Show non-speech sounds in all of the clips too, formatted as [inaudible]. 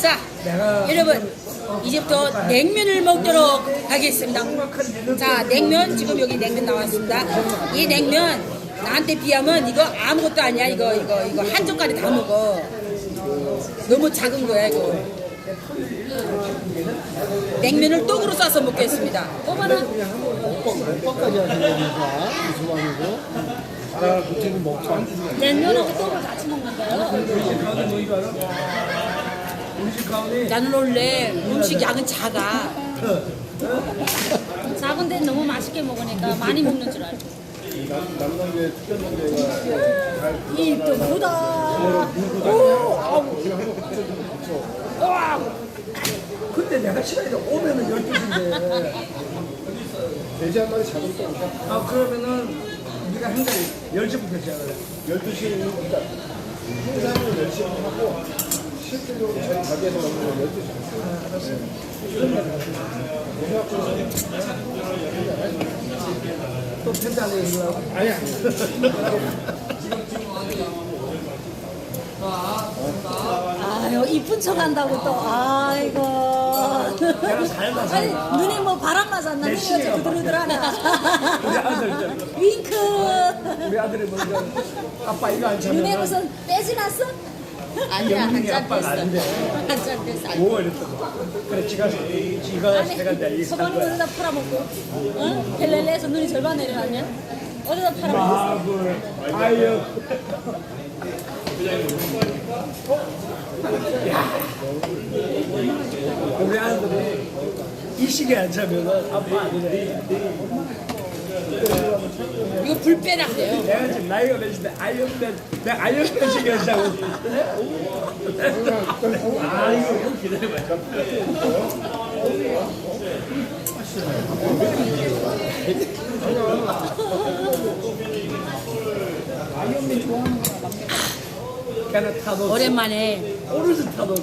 자, 여러분 이제부터 냉면을 먹도록 하겠습니다. 자, 냉면 지금 여기 냉면 나왔습니다. 이 냉면 나한테 비하면 이거 아무것도 아니야. 이거 이거 이거 한 젓갈이 다 먹어. 너무 작은 거야 이거. 냉면을 떡으로 싸서 먹겠습니다. 어머나. 오빠까지 하는 거니까 이수만이고 아 지금 먹자 냉면하고 떡을 같이 먹는다요? 나는 원래 음식 양은 작아. 작은 데 너무 맛있게 먹으니까 많이 먹는 줄 알고. 이또 보다. 오, 아우. 와, 근데 내가 시간이 오면은 12시인데 돼지 한 마리 잡을 거 없어 아 그러면은 우리가 한 자리 10시부터 시작을 해 12시에 그러니까 행사는 10시에 하고 실질적으로 저희 가게에서 먹는 건 12시 또 편지하는 얘기하고 아니 아니 아유 이쁜 척 한다고 또 아이고. 아니 눈에 뭐 바람 맞았나? 눈이 어째 부들부들하나? 윙크. 우리 아들이 먼저 아빠 이거 안 눈에 무슨 떼지 났어? 아니야 한잔 됐어. 한잔 됐어. 뭐 이랬더니 그래 지가 지가 내가 저번에 이산 거야 어디다 팔아먹고? 응? 헬렐레에서 눈이 절반 내려가냐? 어디다 팔아먹고? 마블 아유 야 우리 아들이 이 시기에 안 차면은 아빠 아니래 이거 불 빼란대요. 내가 지금 나이가 몇인데 아이언맨 내가 아이언맨 차고 아 이거 좀 기다려봐 걔는 타도 오랜만에 오르스 타도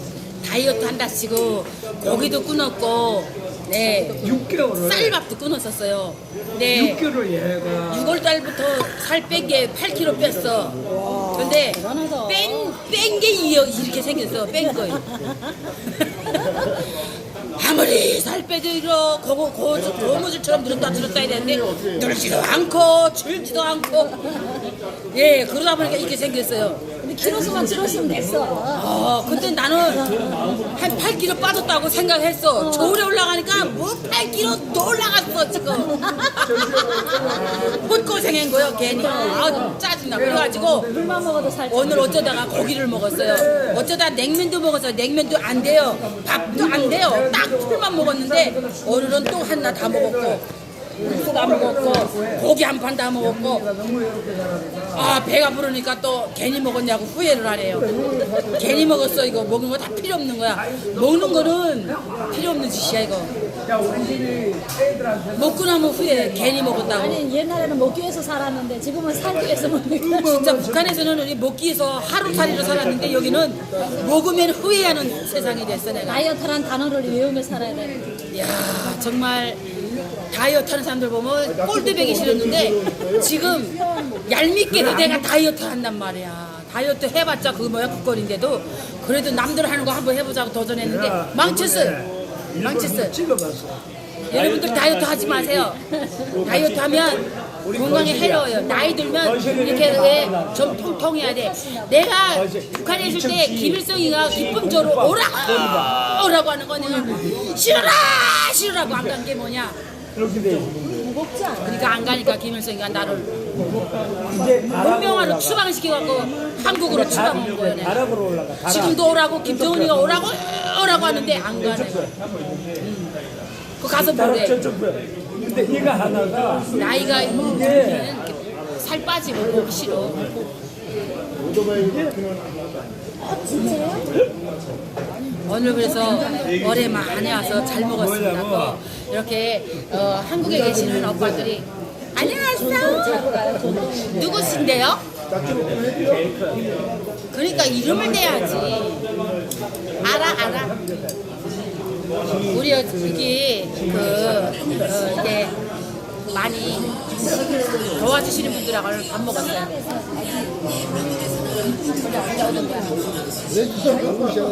다이어트 한다 치고 고기도 끊었고, 네 6개월을 쌀밥도 끊었었어요. 네. 6개월을 얘가 6월 달부터 살 뺀게 8kg 뺐어. 근데. 뺀뺀게 이렇게 생겼어. 뺀 거예요. [laughs] 아무리 살 빼도 이러 고고 고 고무줄처럼 늘었다 늘었다 해야 되는데 늘지도 않고 줄지도 않고 예 그러다 보니까 이렇게 생겼어요. 키로수만 줄었으면 됐어. 어 근데 나는 한 8kg 빠졌다고 생각했어. 겨울에 올라가니까 뭐 8kg 더 올라갔어 지금. [laughs] 헛고생한 거요 괜히. 아 짜증나. 그래가지고 물만 먹어도 살. 오늘 어쩌다가 고기를 먹었어요. 어쩌다 냉면도 먹었어요. 냉면도 안 돼요. 밥도 안 돼요. 딱 풀만 먹었는데 오늘은 또 하나 다 먹었고 국수 다 먹었고 고기 한 판 다 먹었고 아 배가 부르니까 또 괜히 먹었냐고 후회를 하네요. 괜히 먹었어 이거 먹는 거다 필요 없는 거야. 먹는 거는 필요 없는 짓이야 이거. 야 우리 집이 애들한테 먹고 나면 후회. 괜히 먹었다고. 아니 옛날에는 먹기 위해서 살았는데 지금은 살기 위해서 먹는 거. 진짜 북한에서는 우리 먹기 위해서 하루살이로 살았는데 여기는 먹으면 후회하는 세상이 됐어 내가. 다이어트란 단어를 외우며 살아야 돼. 이야 정말 다이어트 하는 사람들 보면 꼴드배기 싫었는데 지금 얄밉게도 내가 다이어트 한단 말이야 다이어트 해봤자 그 뭐야 국거리인데도 그래도 남들 하는 거 한번 해보자고 도전했는데 망쳤어요 찍어봤어 여러분들 다이어트 하지 마세요. 다이어트 하면 건강에 해로워요. 나이 들면 이렇게 왜 좀 통통해야 돼. 내가 북한에 있을 때 김일성이가 기쁨적으로 오라고 오라고 하는 거 내가 싫어라! 싫어라고 안 간 게 뭐냐. 그러니까 안 가니까 김일성이가 나를 문명화로 추방시켜갖고 한국으로 추방한 거예요 지금도 오라고 김정은이가 오라고 하는데 안 가네 음. 그 가서 보래 근데 이거 하나가 나이가 있는 살 빠지고 보기 싫어 오늘 그래서 오랜만에 와서 잘 먹었습니다. 또 이렇게 어, 한국에 계시는 오빠들이 안녕하세요. 누구신데요? 그러니까 이름을 대야지. 알아 알아. 우리 여기 그 어, 이제 많이 도와주시는 분들하고 밥 먹었어요. 내 바꾸셔야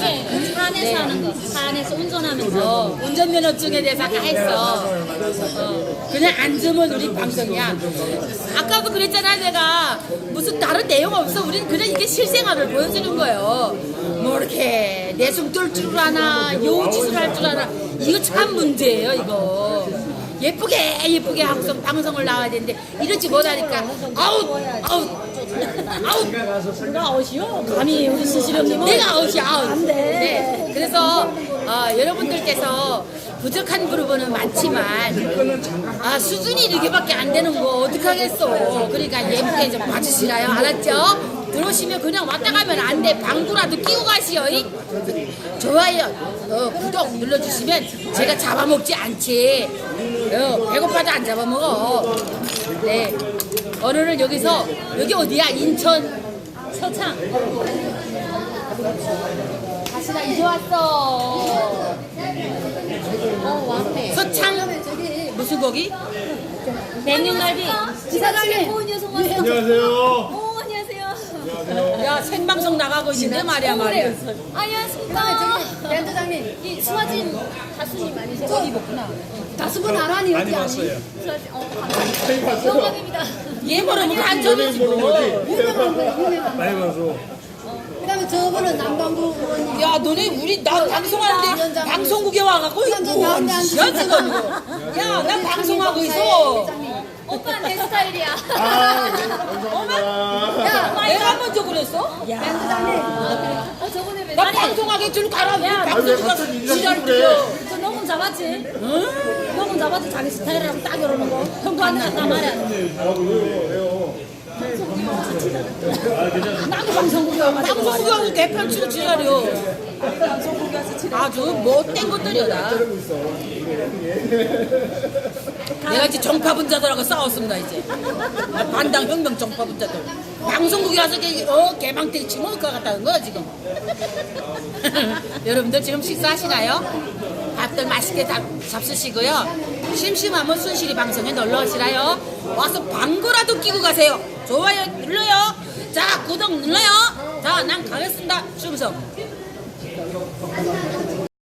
돼 여기 산에서 하는 거. 산에서 운전하면서. 어, 운전면허증에 대해서 다 했어. 어, 그냥 앉으면 우리 방송이야. 아까도 그랬잖아, 내가. 무슨 다른 내용 없어. 우린 그냥 이게 실생활을 보여주는 거예요. 뭐 이렇게 내숭 뚫줄 아나, 요짓을 할 줄 아나. 이거 참 문제예요, 이거. 예쁘게, 예쁘게 방송, 방송을 나와야 되는데, 이러지 못하니까, 아웃, 아웃, 아웃. 누가 아웃이요? 감히 우리 시시령님은. 내가 아웃이야 아웃. 안 돼. 네. 그래서 어, 여러분들께서 부족한 부분은 많지만 아 수준이 이렇게밖에 안 되는 거 어떡하겠어. 그러니까 예쁘게 좀 봐주시라요. 알았죠? 들어오시면 그냥 왔다 가면 안 돼. 방구라도 끼고 가시오. 이? 좋아요. 어, 구독 눌러주시면 제가 잡아먹지 않지. 어, 배고파도 안 잡아먹어. 네. 오늘은 여기서 여기 어디야? 인천 서창. 다시 나 이제 왔어. 어, 왔네. 서창 무슨 고기? 녀석 왔어. 안녕하세요. 야 생방송 나가고 있는데 말이야 말이야. 안녕하십니까. 연주장님. 이 수화진 가수님 아니세요? 저기 먹구나. 가수분 알아니 여기 아니. 수화진. 어, 감사합니다. 영광입니다. 얘 [laughs] 모르면 간첩이지 뭐. 많이 봐서. 그다음에 저분은 남방구 의원님. 야 너네 우리 나 방송하는데 방송국에 와갖고 이거 뭔 짓이야 지금 이거. 야나 방송하고 있어. 오빠 내 스타일이야. 아, 네, 감사합니다. 내가 먼저 그랬어? 연주장님. 어, 저번에 왜나 아니, 방송하게 줄 가라. 아, 왜 방송 갑자기 그래? 들여. 저 녹음 잡았지? 녹음 잡았지? 자기 스타일이라고 딱 이러는 거. 형도 안 했단 말이야. 아, 왜요? 왜요? 나도 방송국에 와가지고. 방송국에 와서 개편치고 지랄이요. 아주 못된 것들이야 나. 내가 이제 정파 분자들하고 싸웠습니다 이제. 반당 혁명 정파 분자들. 방송국에 와서 개, 어, 개방태 치먹을 것 같다는 거야 지금. [laughs] 여러분들 지금 식사하시나요? 밥들 맛있게 잡, 잡수시고요. 심심하면 순실이 방송에 놀러 오시라요? 와서 방구라도 끼고 가세요. 좋아요 눌러요. 자 구독 눌러요. 자 난 가겠습니다. 충성 ありがとう。